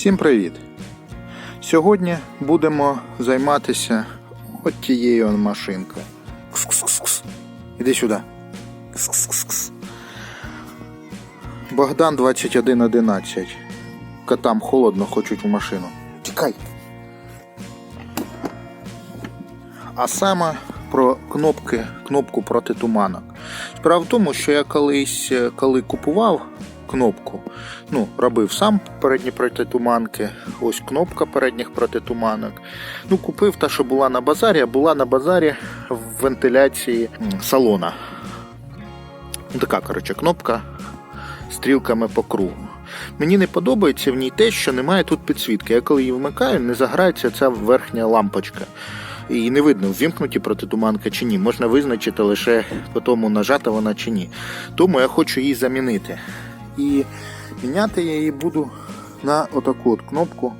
Всім привіт! Сьогодні будемо займатися от тією машинкою. Іди сюди. Кс-кс-кс-кс. Богдан 2111. Котам холодно, хочуть в машину. Тікай. А саме про кнопки, кнопку проти туманок. Справа в тому, що я колись, е, коли купував кнопку, ну, робив сам передні протитуманки, ось кнопка передніх протитуманок. Ну, купив та, що була на базарі, а була на базарі в вентиляції салона. Ну, Така, коротше, кнопка стрілками по кругу. Мені не подобається в ній те, що немає тут підсвітки. Я коли її вмикаю, не заграється ця верхня лампочка. І не видно, ввімкнуті протитуманка чи ні. Можна визначити лише по тому, нажата вона чи ні. Тому я хочу її замінити. І міняти я її буду на отаку от кнопку,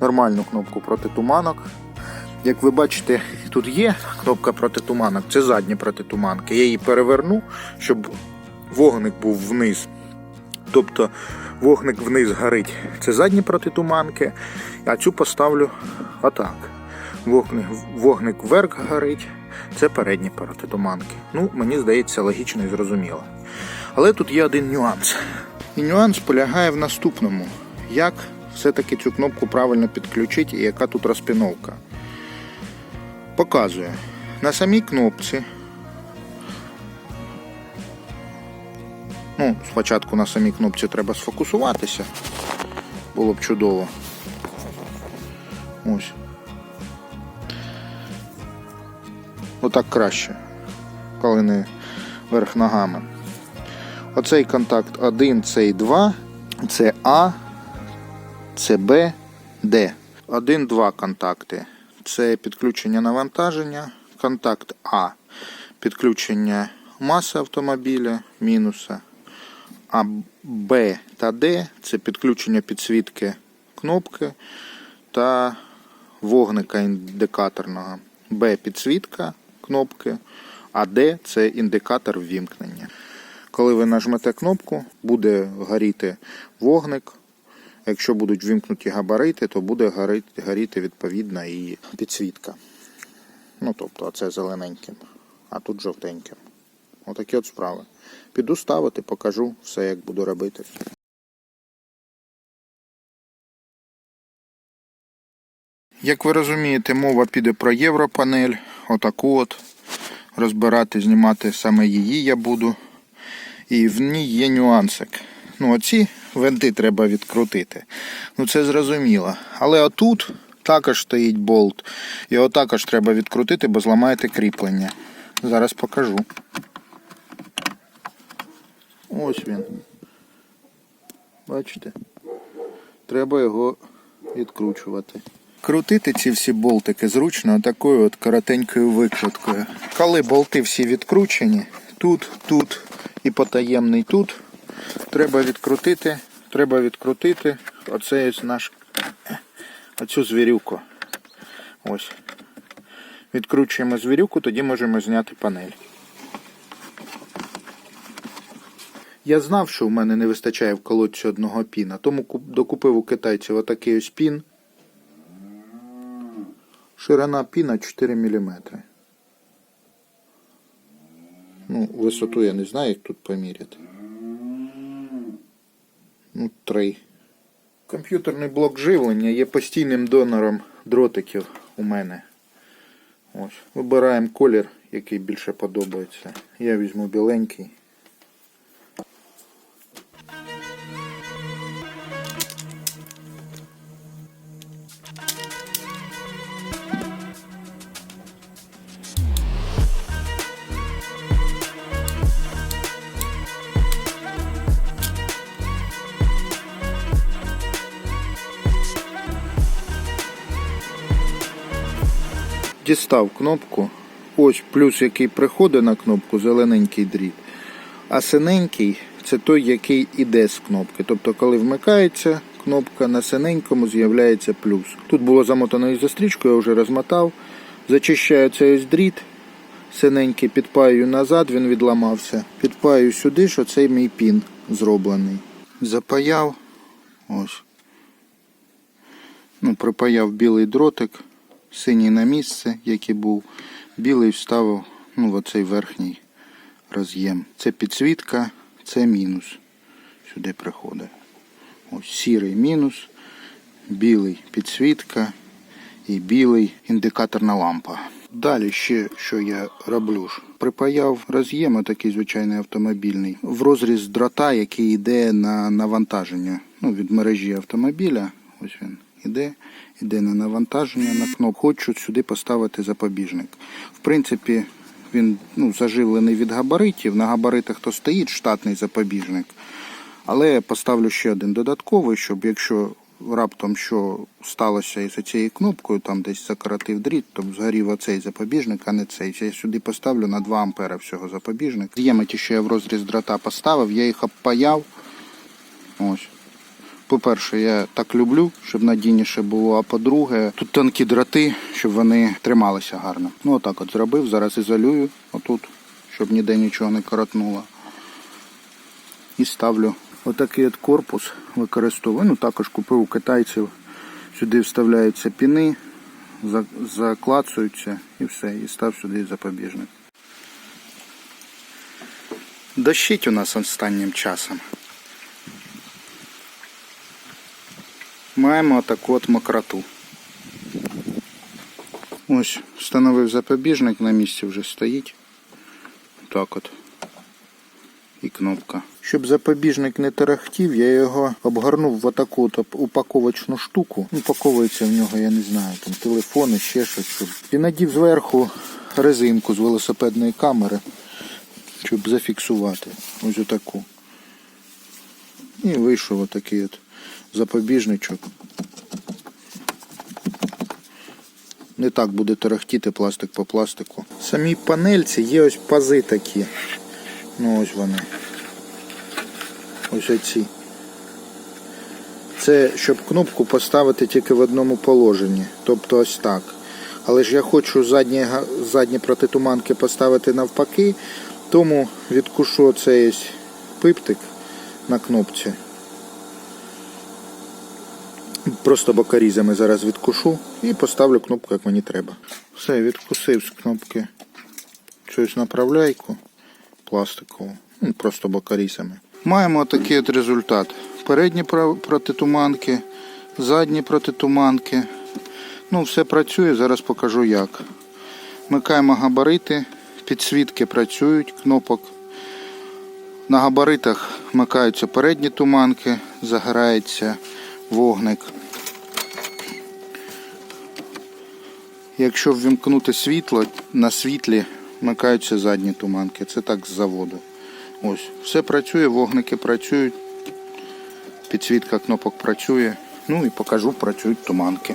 нормальну кнопку протитуманок. Як ви бачите, тут є кнопка протитуманок, це задні протитуманки. Я її переверну, щоб вогник був вниз. Тобто вогник вниз горить. Це задні протитуманки, а цю поставлю отак. Вогник, вогник вверх горить, це передні протитуманки. Ну, мені здається, логічно і зрозуміло. Але тут є один нюанс. І нюанс полягає в наступному: як все-таки цю кнопку правильно підключити і яка тут розпіновка. Показую. На самій кнопці. Ну, спочатку на самій кнопці треба сфокусуватися. Було б чудово. Ось. Отак краще, коли не верх ногами. Оцей контакт 1, цей 2, це А, це Б, Д. Один-два контакти. Це підключення навантаження, контакт А, підключення маси автомобіля, мінуса. А Б та Д це підключення підсвітки кнопки та вогника індикаторного. Б підсвітка кнопки, а Д це індикатор ввімкнення. Коли ви нажмете кнопку, буде горіти вогник. Якщо будуть ввімкнуті габарити, то буде горіти, горіти відповідна і підсвітка. Ну, тобто, це зелененьким, а тут жовтеньким. Отакі от справи. Піду ставити, покажу все, як буду робити. Як ви розумієте, мова піде про європанель. Отаку от. Розбирати, знімати саме її я буду. І в ній є нюансик. Ну, оці винти треба відкрутити. Ну, це зрозуміло. Але отут також стоїть болт. Його також треба відкрутити, бо зламаєте кріплення. Зараз покажу. Ось він. Бачите? Треба його відкручувати. Крутити ці всі болтики зручно такою от коротенькою викруткою. Коли болти всі відкручені, тут, тут і потаємний тут, треба відкрутити, треба відкрутити оцей наш оцю звірюку. Ось. Відкручуємо звірюку, тоді можемо зняти панель. Я знав, що в мене не вистачає в колодці одного піна, тому докупив у китайців отакий ось пін. Ширина піна 4 мм. Ну, висоту я не знаю, як тут поміряти. Ну, три. Комп'ютерний блок живлення є постійним донором дротиків у мене. Ось. Вибираємо колір, який більше подобається. Я візьму біленький. Дістав кнопку. Ось плюс, який приходить на кнопку, зелененький дріт. А синенький це той, який іде з кнопки. Тобто, коли вмикається кнопка, на синенькому з'являється плюс. Тут було замотано із застрічкою, я вже розмотав. Зачищаю цей ось дріт. Синенький підпаю назад, він відламався. Підпаю сюди, що цей мій пін зроблений. Запаяв. Ось. Ну, припаяв білий дротик, синій на місце, який був, білий вставив ну, в оцей верхній роз'єм. Це підсвітка, це мінус. Сюди приходить. Ось сірий мінус, білий підсвітка і білий індикаторна лампа. Далі ще що я роблю. Припаяв роз'єм, такий звичайний автомобільний, в розріз дрота, який йде на навантаження. Ну, від мережі автомобіля. Ось він іде, іде на навантаження на кнопку. Хочу сюди поставити запобіжник. В принципі, він ну, заживлений від габаритів. На габаритах то стоїть штатний запобіжник. Але я поставлю ще один додатковий, щоб якщо раптом що сталося із цією кнопкою, там десь закоротив дріт, то згорів оцей запобіжник, а не цей. Я сюди поставлю на 2 ампера всього запобіжник. З'єми ті, що я в розріз дрота поставив, я їх обпаяв. Ось. По-перше, я так люблю, щоб надійніше було. А по-друге, тут тонкі дроти, щоб вони трималися гарно. Ну отак от зробив. Зараз ізолюю отут, щоб ніде нічого не коротнуло і ставлю отакий от корпус використовую. Ну також купив у китайців. Сюди вставляються піни, за- заклацуються і все. І став сюди запобіжник. Дощить у нас останнім часом. Маємо таку от мокроту. Ось, встановив запобіжник, на місці вже стоїть. Так от і кнопка. Щоб запобіжник не тарахтів, я його обгорнув в отаку от упаковочну штуку. Упаковується в нього, я не знаю, там телефони, ще щось. І надів зверху резинку з велосипедної камери, щоб зафіксувати. Ось отаку. І вийшов отакий от запобіжничок. Не так буде тарахтіти пластик по пластику. В самій панельці є ось пази такі. Ну ось вони. Ось оці. Це щоб кнопку поставити тільки в одному положенні. Тобто ось так. Але ж я хочу задні, задні протитуманки поставити навпаки, тому відкушу оцей пиптик на кнопці. Просто бокарізами зараз відкушу і поставлю кнопку, як мені треба. Все, відкусив з кнопки щось направляйку пластикову, ну, просто бокарісами. Маємо такий от результат. Передні протитуманки, задні протитуманки. Ну, все працює, зараз покажу як. Вмикаємо габарити, підсвітки працюють, кнопок. На габаритах вмикаються передні туманки, загорається вогник. Якщо ввімкнути світло, на світлі вмикаються задні туманки. Це так з заводу. Ось, все працює, вогники працюють, підсвітка кнопок працює. Ну і покажу, працюють туманки.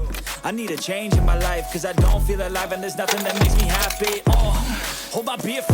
I need a change in my life, cause I don't feel alive, and there's nothing that makes me happy. Oh, hold my beer for